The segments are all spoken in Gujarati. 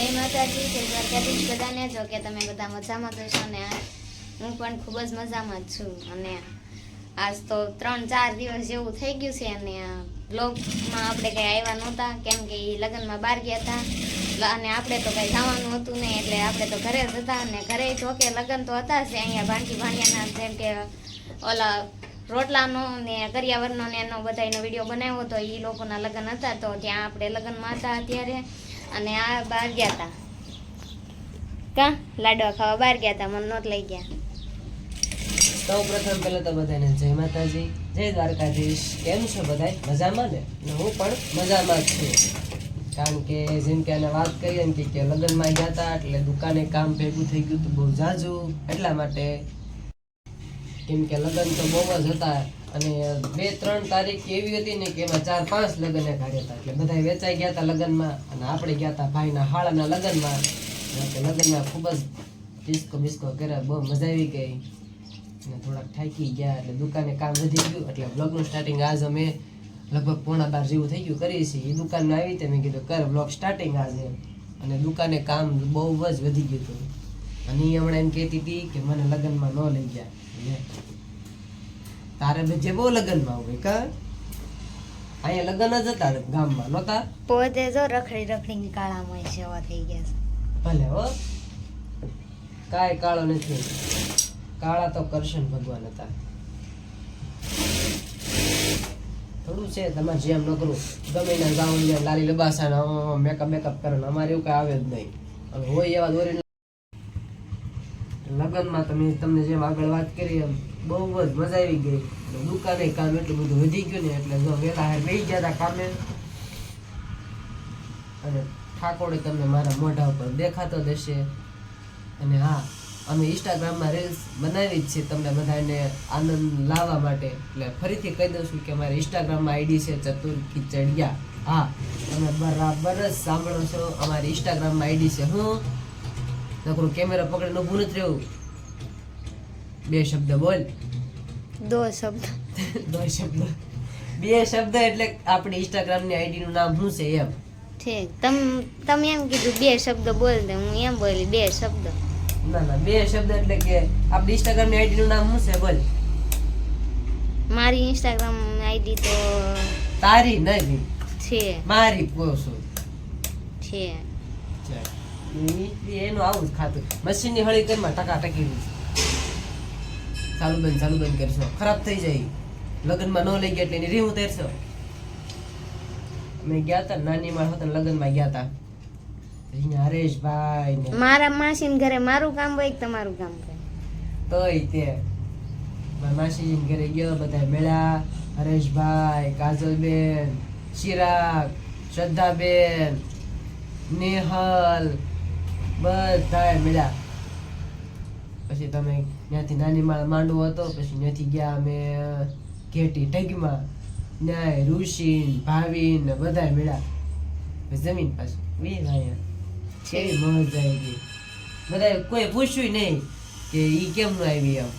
જય માતાજી, જય દ્વારકાધીશ બધાને. જો કે તમે બધા મજામાં છો ને? હું પણ ખૂબ જ મજામાં જ છું. અને આજ તો ત્રણ ચાર દિવસ જેવું થઈ ગયું છે અને બ્લોગમાં આપણે કંઈ આવ્યા નહોતા, કેમ કે એ લગ્નમાં બહાર ગયા હતા. અને આપણે તો કંઈ જવાનું હતું નહીં, એટલે આપણે તો ઘરે જ હતા અને ઘરે જો કે લગ્ન તો હતા જ અહીંયા ભાંકી ભાણિયાના જેમ કે ઓલા રોટલાનો ને કરિયાવરનો ને એનો બધાનો વીડિયો બનાવ્યો હતો. એ લોકોના લગ્ન હતા તો ત્યાં આપણે લગ્નમાં હતા અત્યારે. અને આ બહાર ગયા હતા કા? લાડવા ખાવા બહાર ગયા હતા મને નહોત લઈ ગયા. સૌ પ્રથમ પહેલા તો બધાને જય માતાજી, જય દ્વારકાધીશ. કેમ છો બધાય? મજામાં ને? હું પણ મજામાં જ છું. કારણ કે જેમ કે આને વાત કરીએ ને કે લગ્નમાં ગયા હતા એટલે દુકાને કામ ભેગું થઈ ગયું હતું બહુ ઝાઝુ. એટલા માટે કેમ કે લગ્ન તો બહુ જ હતા. અને બે, ત્રણ તારીખ એવી હતી ને કે એમાં ચાર, પાંચ લગ્ન કાઢ્યા હતા. એટલે બધા વેચાઈ ગયા હતા લગ્નમાં અને આપણે ગયા હતા ભાઈના હાળાના લગ્નમાં. લગ્નમાં ખૂબ જ ડિસ્કો બિસ્કો કર્યા, બહુ મજા આવી ગઈ. અને થોડાક થાકી ગયા, એટલે દુકાને કામ વધી ગયું. એટલે બ્લોગનું સ્ટાર્ટિંગ આજ અમે લગભગ પોણા બાર જેવું થઈ ગયું કરીએ છીએ. એ દુકાનમાં આવી તે મેં કીધું, કર બ્લોગ સ્ટાર્ટિંગ આજે. અને દુકાને કામ બહુ જ વધી ગયું હતું. અને એ હમણાં એમ કહેતી હતી કે મને લગ્નમાં ન લઈ ગયા. તારે બે બહુ લગ્નમાં હોય કા અહીંયા લગ્ન જ હતા ગામમાં નહોતા? પોતે જો રખડી રખડીને કાળામાં સેવા થઈ ગયા છે. ભલે હો. કાંઈ કાળો નથી. કાળા તો કરશન ભગવાન હતા. થોડું છે તમારે જેમ ન કરું ગમે ને ગાઉન ને લાલી લબાસા મેકઅપ મેકઅપ કરે અમારે એવું કાંઈ આવે જ નહીં. હવે હોય એવા દોરી લગ્નમાં તમે તમને જેમ આગળ વાત કરી એમ. બહુ જ મજા આવી ગઈ. દુકાને કામ એટલું બધું વધી ગયું ને એટલે જો વેલા હાર બેસી ગયા હતા કામે. અને ઠાકોરે તમને મારા મોઢા ઉપર દેખાતો દેશે અને હા, અમે ઇન્સ્ટાગ્રામમાં રીલ્સ બનાવી જ છે તમને બધાને આનંદ લાવવા માટે. એટલે ફરીથી કહી દઉં છું કે મારી ઇન્સ્ટાગ્રામમાં આઈડી છે ચતુર ખીચડિયા. હા, તમે બરાબર જ સાંભળો છો. અમારી ઇન્સ્ટાગ્રામમાં આઈડી છે, હું. નકરું કેમેરા પકડીને ઊભું નથી રહેવું. બે શબ્દ બોલ. દો શબ્દ. દો શબ્દ. બે શબ્દ એટલે આપણી ઇન્સ્ટાગ્રામની આઈડીનું નામ શું છે એમ? ઠીક તમ તમે એમ કીધું બે શબ્દ બોલ દે. હું એમ બોલી બે શબ્દ. ના ના બે શબ્દ એટલે કે આપણી ઇન્સ્ટાગ્રામની આઈડીનું નામ શું છે? બોલ. મારી ઇન્સ્ટાગ્રામ આઈડી તો તારી નહીં. છે. મારી પોસો છે. એનું આવું જ ખાતું. મશીનની હળી કરીમાં ટકા ટકી ચાલુ બંધ ચાલુ બંધ કરશો. ખરાબ થઈ જાય. લગ્નમાં ન લઈ ગયા એટલે એની રીવું તેરશો અમે ગયા હતા નાની માળ હતા લગ્નમાં ગયા હતા. હરેશભાઈ મારા માસી ઘરે મારું કામ હોય તમારું કામ હોય? તોય તે. મારા માસી ઘરે ગયો બધા મેળા હરેશભાઈ કાજલબેન ચિરાગ શ્રદ્ધાબેન નેહલ બધા મળ્યા. પછી તમે ત્યાંથી નાની માળ માંડવો હતો પછી ત્યાંથી ગયા અમે ઘેટી ઢગમાં. ન્યાય ઋષિન ભાવિન ને બધાય મેળા પછી જમીન પાછું. વી અહીંયા કેવી મજા આવી ગઈ. બધાય કોઈ પૂછ્યું નહીં કે ઈ કેમ નું આવી એમ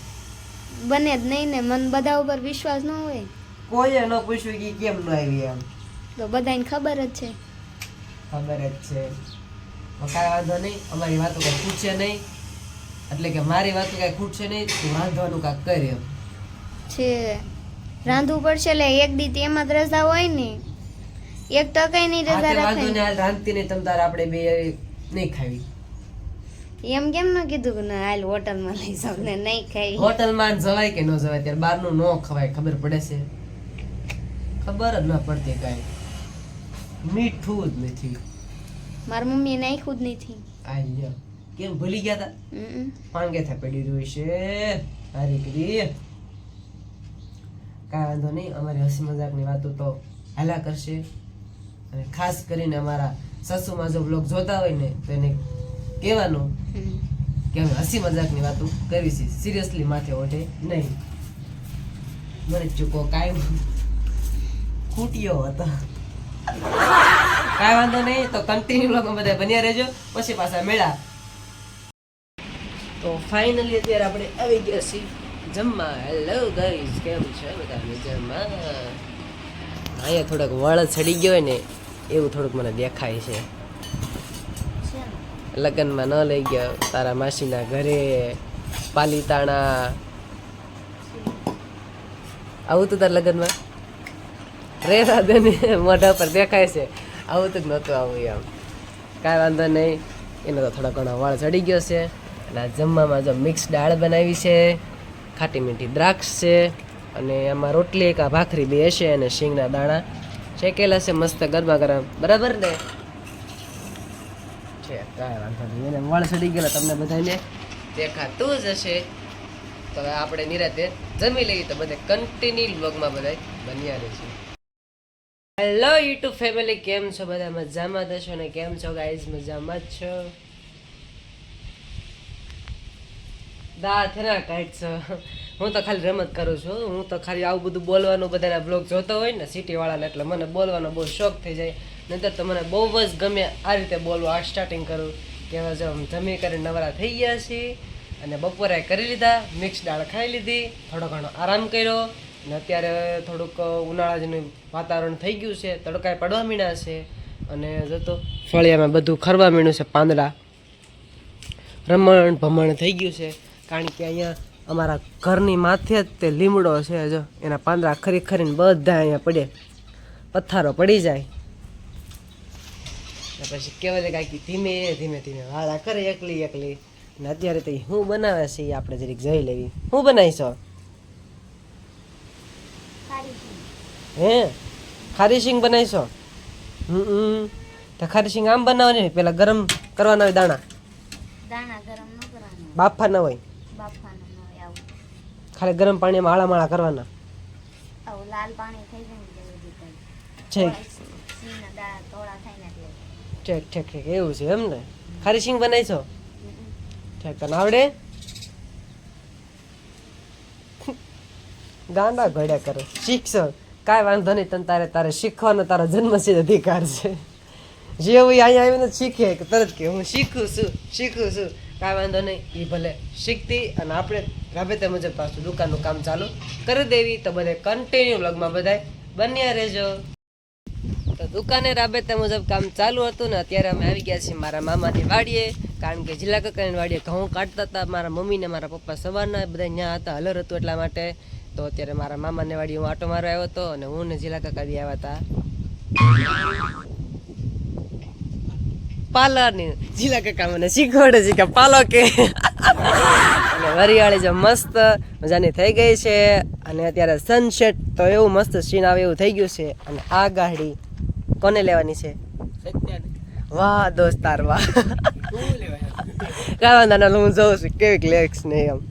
બને જ નહીં ને મન બધા ઉપર વિશ્વાસ ન હોય. કોઈએ ન પૂછ્યું કે કેમ નું આવી એમ તો બધાને ખબર જ છે. ખબર જ છે. કાંઈ વાંધો નહીં અમારી વાતો પૂછે નહીં. એટલે કે મારી વાત કાંઈ ખૂટશે નહીં તું રાંધવાનું કાંઈક કર એમ. છે. રાંધવું પડશે એટલે એક દી તેમાં જ રજા હોય ને. એક તો કઈ નહીં રજા રાખે. ને હાલ રાંધતી નહીં તમ તારે આપણે બે નહીં ખાવી. એમ કેમ ન કીધું કે ના હાલ હોટલમાં લઈ જાવ ને નહીં ખાઈ. હોટલમાં જવાય કે ન જવાય ત્યારે બહારનું ન ખવાય ખબર પડે છે. ખબર જ ન પડતી કાંઈ. મીઠું જ નથી. મારી મમ્મીએ નાખ્યું જ નથી. આ લ્યો. કેમ ભૂલી ગયા હતા પાંગે થા પડી રહ્યું છે. હારી કરી કાંઈ વાંધો નહીં અમારી હસી મજાકની વાતો તો હાલા કરશે. અને ખાસ કરીને અમારા સાસુમાં જો બ્લોગ જોતા હોય ને તો એને કહેવાનું કે અમે હસી મજાકની વાતો કરવી છે. સિરિયસલી માથે ઓઢે નહીં. મને ચૂકો કાંઈ ખૂટ્યો હતો. કાંઈ વાંધો નહીં તો કન્ટિન્યુ લોકો બધા બન્યા રહેજો. પછી પાછા મેળા. તો ફાઇનલી અત્યારે આપણે આવી ગયા છીએ. જમવા. હેલો ગાઈઝ કેમ છે? બધા મજામાં અહીંયા થોડોક વળ ચડી ગયો ને, એવું થોડુંક મને દેખાય છે. લગ્નમાં ન લઈ ગયો. તારા માસીના ઘરે, પાલીતાણા. આવું તું તારા લગ્નમાં? રે દે ને, મોઢા પર દેખાય છે. આવું તો નહોતું આવું એમ. કાંઈ વાંધો નહીં. એનો તો થોડો ઘણો વાળ ચડી ગયો છે. અને જમવામાં જો મિક્સ દાળ બનાવી છે, ખાટી મીઠી દ્રાક્ષ છે, અને એમાં રોટલી, એક આ ભાખરી બે છે અને શીંગના દાણા શેકેલા છે, મસ્ત ગરમા ગરમ. બરાબર ને? છે, કાંઈ વાંધો નહીં. એને વાળ સડી ગયેલા તમને બધાને દેખાતું જ હશે. તો હવે આપણે નિરાતે જમી લઈએ તો બધે કન્ટિન્યુ બ્લોગમાં બધા બન્યા રહેશે હેલો યુટ્યુબ ફેમિલી કેમ છો? બધા મજામાં જ છો ને? કેમ છો ગાઈઝ મજામાં જ છો? દા થેના કાઢ છો હું તો ખાલી રમત કરું છું. હું તો ખાલી આવું બધું બોલવાનું, બધાના બ્લોગ જોતો હોય ને, સિટીવાળાને, એટલે મને બોલવાનો બહુ શોખ થઈ જાય. નહીતર તો મને બહુ જ ગમે આ રીતે બોલવું. આ સ્ટાર્ટિંગ કરું. કે હવે જો જમી કરીને નવરા થઈ ગયા છીએ. અને બપોરે કરી લીધા મિક્સ દાળ ખાઈ લીધી. થોડો ઘણો આરામ કર્યો. અને અત્યારે થોડુંક ઉનાળા જેવું વાતાવરણ થઈ ગયું છે. તડકાએ પડવા મીણ્યા છે. અને જતો ફળિયામાં બધું ખરવા મીણ્યું છે પાંદડા. રમણ ભમણ થઈ ગયું છે. કારણ કે અહીંયા અમારા ઘરની માથે જ તે લીમડો છે જો. એના પાંદડા ખરી ખરીને બધા અહીંયા પડે પથ્થારો પડી જાય. પછી કહેવાય કાંઈક ધીમે ધીમે ધીમે વાળા કરે એકલી એકલી. ને અત્યારે તો હું બનાવે છે આપણે જરીક જઈ લેવી. હું બનાવીશો? હે? ખારી સિંગ બનાવીશો? હમ તો ખારી સિંગ આમ બનાવવાની પેલા ગરમ કરવાના હોય દાણા? દાણા ગરમ ન કરવાના. બાફા ના હોય? ખાલી ગરમ પાણીમાં આળા માળા કરવાના લાલ પાણી થઈ જાય ઠીક. ઠીક ઠીક એવું છે એમ ને? ખારી સિંગ બનાવીશો છો? ઠીક તને આવડે? ગાંડા ઘડ્યા કરે. શીખશો. કાંઈ વાંધો નહીં તને તારે તારે શીખવાનો તારો જન્મસિદ્ધ અધિકાર છે. જે હું અહીંયા આવીને શીખે કે તરત કે હું શીખું છું શીખું છું. કાંઈ વાંધો નહીં એ ભલે શીખતી અને આપણે રાબેતા મુજબ પાછું દુકાનનું કામ ચાલુ કરી દેવી તો બધે કન્ટિન્યુ લગમાં બધાય બન્યા રહેજો. તો દુકાને રાબેતા મુજબ કામ ચાલુ હતું ને અત્યારે અમે આવી ગયા છીએ મારા મામાની વાડીએ. કારણ કે જિલ્લા કાકાની વાડીએ ઘઉં કાઢતા હતા. મારા મમ્મી ને મારા પપ્પા સવારના બધા ત્યાં હતા, હલર હતું એટલા માટે. તો અત્યારે મારા મામાને વાડીએ હું આટો મારવા આવ્યો હતો અને હું ને જિલ્લા કાકા બી આવ્યા હતા. પાર્લરની જિલ્લા કાકા મને શીખવાડે છે કે પાલો કે. અને વરિયાળી જો મસ્ત મજાની થઈ ગઈ છે. અને અત્યારે સનસેટ તો એવું મસ્ત સીન આવે એવું થઈ ગયું છે. અને આ ગાડી કોને લેવાની છે? વાહ દોસ્તાર વાહ. નહીં હું જોઉં છું કેવી લેક્સ ને એમ.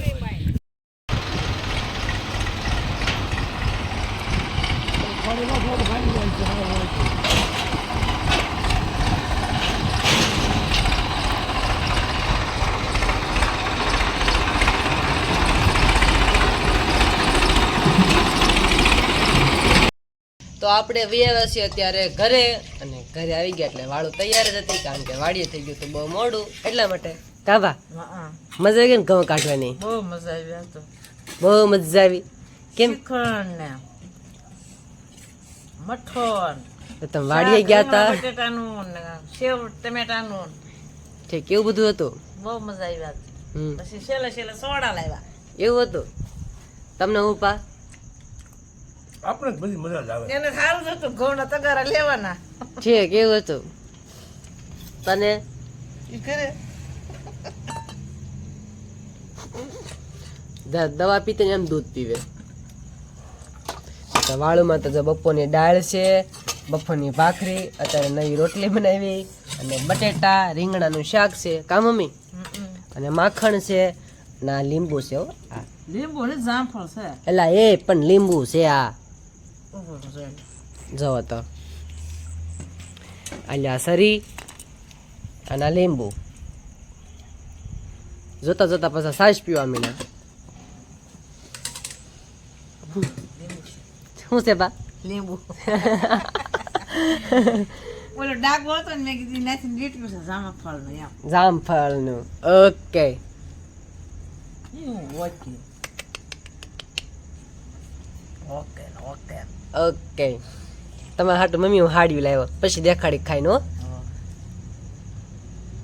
આપણે વ્યાવ્યા છીએ અત્યારે ઘરે અને ઘરે આવી ગયા એટલે વાળું તૈયાર જ હતી કારણ કે વાડીએ થઈ ગયું હતું બહુ મોડું. એટલા માટે કાબા મજા આવી ગઈ ને ઘઉં કાઢવાની? બહુ મજા આવી તો. બહુ મજા આવી. કેમ? ને મઠોન. તમે વાડીએ ગયા હતા બટેટાનું સેવ ટમેટાનું. ઠીક એવું બધું હતું? બહુ મજા આવી હમ. પછી છેલ્લે છેલ્લે સોડા લાવ્યા. એવું હતું? તમને હું આવે. એને સારું હતું ઘઉંના તગારા લેવાના. છે કેવું હતું? તને? કરે. દવા પીતે એમ દૂધ પીવે. વાળુમાં તો જો બપોરની દાળ છે બપોરની ભાખરી અત્યારે નવી રોટલી બનાવી અને બટેટા રીંગણાનું શાક છે. કા મમ્મી? અને માખણ છે ના લીંબુ છે હો. લીંબુ ને જામફળ છે. એલા એ પણ લીંબુ છે આ. ઊભો રહો આ લ્યાસરી જવો તો અલ્યા સરી અને આ લીંબુ જોતા જોતા પાછા સાસ પીવા મીના શું છે બા લીંબુ ઓલો ડાક હતો ને મેં કીધું નાથી લીટલું છે જામફળનું ઓકે એવું ઓકે ઓકે ઓકે. તમારા હાટું મમ્મી હું હાડ્યું લાવ્યો. પછી દેખાડી ખાઈ નો.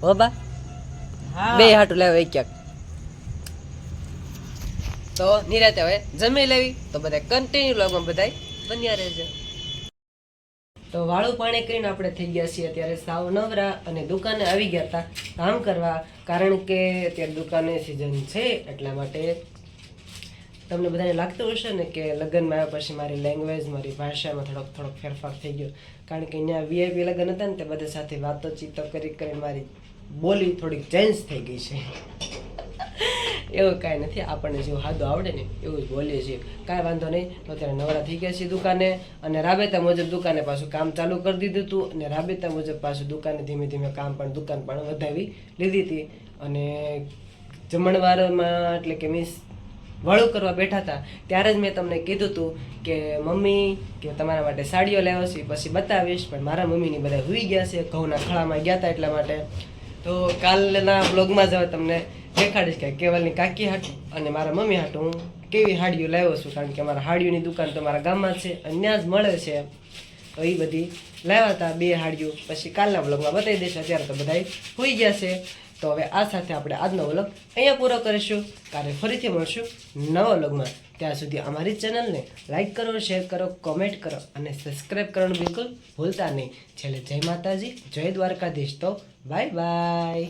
હો. બા. બે હાટું લાવ્યો એક ક્યાંક તો નિરાતે હવે જમી લેવી. તો બધા કન્ટિન્યુ લોગમાં બધા બન્યા રહેજો. તો વાળું પાણી કરીને આપણે થઈ ગયા છીએ અત્યારે સાવ નવરા અને દુકાને આવી ગયા હતા કામ કરવા. કારણ કે અત્યારે દુકાને સિઝન છે એટલા માટે તમને બધાને લાગતું હશે ને કે લગ્નમાં આવ્યા પછી મારી લેંગ્વેજ મારી ભાષામાં થોડોક થોડોક ફેરફાર થઈ ગયો. કારણ કે અહીંયા વીઆઈપી લગ્ન હતા ને તે બધા સાથે વાતોચીતો કરી કરીને મારી બોલી થોડીક ચેન્જ થઈ ગઈ છે. એવું કાંઈ નથી. આપણને જેવું હાદો આવડે ને એવું જ બોલીએ છીએ. કાંઈ વાંધો નહીં. તો અત્યારે નવરા થઈ ગયા છીએ દુકાને અને રાબેતા મુજબ દુકાને પાછું કામ ચાલુ કરી દીધું હતું અને રાબેતા મુજબ પાછું દુકાને ધીમે ધીમે કામ પણ દુકાન પણ વધાવી લીધી હતી. અને જમણવારમાં એટલે કે મીન્સ વાળું કરવા બેઠા હતા, ત્યારે જ મેં તમને કીધું હતું કે મમ્મી, કે તમારા માટે સાડીઓ લેવો છે પછી બતાવીશ, પણ મારા મમ્મીની બધા હુઈ ગયા છે, ઘઉંના ખળામાં ગયા હતા એટલા માટે. તો કાલના બ્લોગમાં જ તમને દેખાડીશ કે કેવલની કાકી હાટું અને મારા મમ્મી હાટું હું કેવી હાડીઓ લાવ્યો છું, કારણ કે મારા હાડીઓની દુકાન તો મારા ગામમાં છે, અને ત્યાં જ મળે છે. તો એ બધી લાવ્યા હતા બે હાડીઓ, પછી કાલના બ્લોગમાં બતાવી દઈશ, અત્યારે તો બધા હોઈ ગયા છે. તો હવે આ સાથે આપણે આજનો વ્લોગ અહીંયા પૂરો કરીશું. કાલે ફરીથી મળશું નવો વ્લોગમાં. ત્યાં સુધી અમારી ચેનલને લાઇક કરો, શેર કરો, કોમેન્ટ કરો અને સબસ્ક્રાઈબ કરવાનું બિલકુલ ભૂલતા નહીં. છેલ્લે જય માતાજી, જય દ્વારકાધીશ. તો બાય બાય.